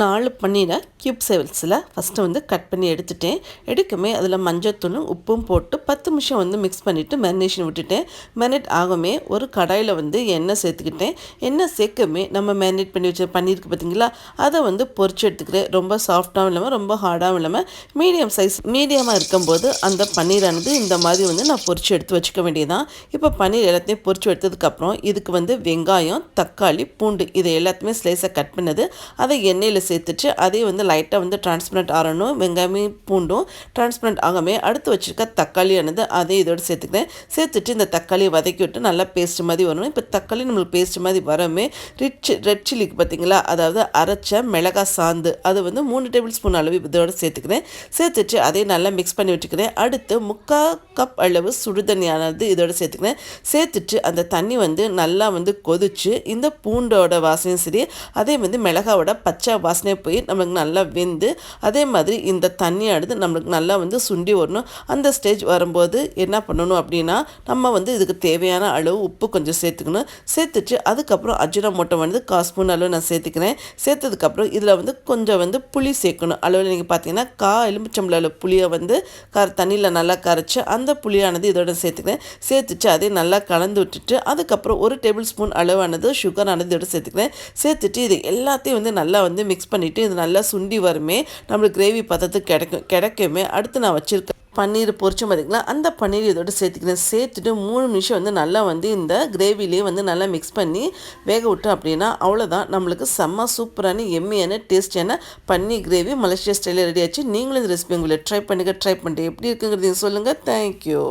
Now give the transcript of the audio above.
நாலு பன்னீரை க்யூப் சைவல்ஸில் ஃபஸ்ட்டு வந்து கட் பண்ணி எடுத்துட்டேன். எடுக்கமே அதில் மஞ்சத்தூளும் உப்பும் போட்டு பத்து நிமிஷம் வந்து மிக்ஸ் பண்ணிவிட்டு மேரினேஷன் விட்டுட்டேன். மேரினேட் ஆகமே ஒரு கடாயில் வந்து எண்ணெய் சேர்த்துக்கிட்டேன். எண்ணெய் சேர்க்கமே நம்ம மேரினேட் பண்ணி வச்ச பன்னீருக்கு பார்த்தீங்களா அதை வந்து பொறிச்சு எடுத்துக்கிறேன். ரொம்ப சாஃப்டாகவும் இல்லாமல் ரொம்ப ஹார்டாகவும் இல்லாமல் மீடியம் சைஸ் மீடியமாக இருக்கும்போது அந்த பன்னீரானது இந்த மாதிரி வந்து நான் பொறிச்சு எடுத்து வச்சுக்க வேண்டியதான் இப்போ பன்னீர் எல்லாத்தையும் பொறிச்சு எடுத்ததுக்கப்புறம் இதுக்கு வந்து வெங்காயம் தக்காளி பூண்டு இதை எல்லாத்தையுமே ஸ்லைஸாக கட் பண்ணது. அதை எண்ணெயில் சேர்த்துட்டு அதையும் வந்து லைட்டாக வந்து டிரான்ஸ்பரண்ட் ஆறணும். வெங்காயமே பூண்டும் டிரான்ஸ்பரண்ட் ஆகாமே அடுத்து வச்சுருக்க தக்காளியானது அதையும் இதோடு சேர்த்துக்கிட்டேன். சேர்த்துட்டு இந்த தக்காளியை வதக்கி விட்டு நல்லா பேஸ்ட் மாதிரி வரணும். இப்போ தக்காளி நம்மளுக்கு பேஸ்ட் மாதிரி வரமே ரிச் ரெட் சில்லிக்கு பார்த்தீங்களா அதாவது அரைச்ச மிளகா சாந்து. அது வந்து மூணு டேபிள் ஸ்பூன் அளவு இதோடு சேர்த்துக்கிறேன் சேர்த்துட்டு அதே நல்லா மிக்ஸ் பண்ணி வச்சுக்கிறேன் அடுத்து முக்கால் கப் அளவு சுடுதண்ணியானது இதோட சேர்த்துக்கிறேன் சேர்த்துட்டு அந்த தண்ணி வந்து நல்லா வந்து கொதிச்சு இந்த பூண்டோட வாசனையும் சரி அதே வந்து மிளகாவோட பச்சை வாசனை போய் நம்மளுக்கு நல்லா வெந்து அதே மாதிரி இந்த தண்ணியானது நம்மளுக்கு நல்லா வந்து சுண்டி வரணும். அந்த ஸ்டேஜ் வரும்போது என்ன பண்ணணும் அப்படின்னா நம்ம வந்து இதுக்கு தேவையான அளவு உப்பு கொஞ்சம் சேர்த்துக்கணும். சேர்த்துட்டு அதுக்கப்புறம் அஜினமோட்டோ வந்து கால் ஸ்பூன் அளவு நான் சேர்த்துக்கிறேன். சேர்த்ததுக்கப்புறம் இதில் வந்து கொஞ்சம் வந்து புளி சேர்க்கணும். அளவில் நீங்கள் பார்த்தீங்கன்னா கா எலுமிச்சம்பள புளியை வந்து கர தண்ணியில் நல்லா கரைச்சி அந்த புளியானது இதோட சேர்த்துக்கிறேன். சேர்த்துட்டு அதே நல்லா கலந்து விட்டுட்டு அதுக்கப்புறம் ஒரு டேபிள் ஸ்பூன் அளவானது சுகரானது இதோட சேர்த்துக்கிறேன். சேர்த்துட்டு இது எல்லாத்தையும் வந்து நல்லா வந்து மிக்ஸ் மிக்ஸ் பண்ணிவிட்டு இது நல்லா சுண்டி வருமே நம்மளுக்கு கிரேவி பதத்துக்கு கிடைக்கும் கிடைக்குமே அடுத்து நான் வச்சுருக்கேன் பன்னீர் பொரிச்ச பார்த்திங்களா அந்த பன்னீர் இதோட சேர்த்துக்கிறேன். சேர்த்துட்டு மூணு நிமிஷம் வந்து நல்லா வந்து இந்த கிரேவிலே வந்து நல்லா மிக்ஸ் பண்ணி வேக விட்டோம் அப்படின்னா அவ்வளோதான் நம்மளுக்கு செம்ம சூப்பரான எம்மியான டேஸ்டியான பன்னீர் கிரேவி மலேசியா ஸ்டைலில் ரெடி ஆச்சு. நீங்களும் இந்த ரெசிபி உங்களை ட்ரை பண்ணுங்கள் ட்ரை பண்ணிட்டு எப்படி இருக்குங்கிறதையும் சொல்லுங்கள் தேங்க்யூ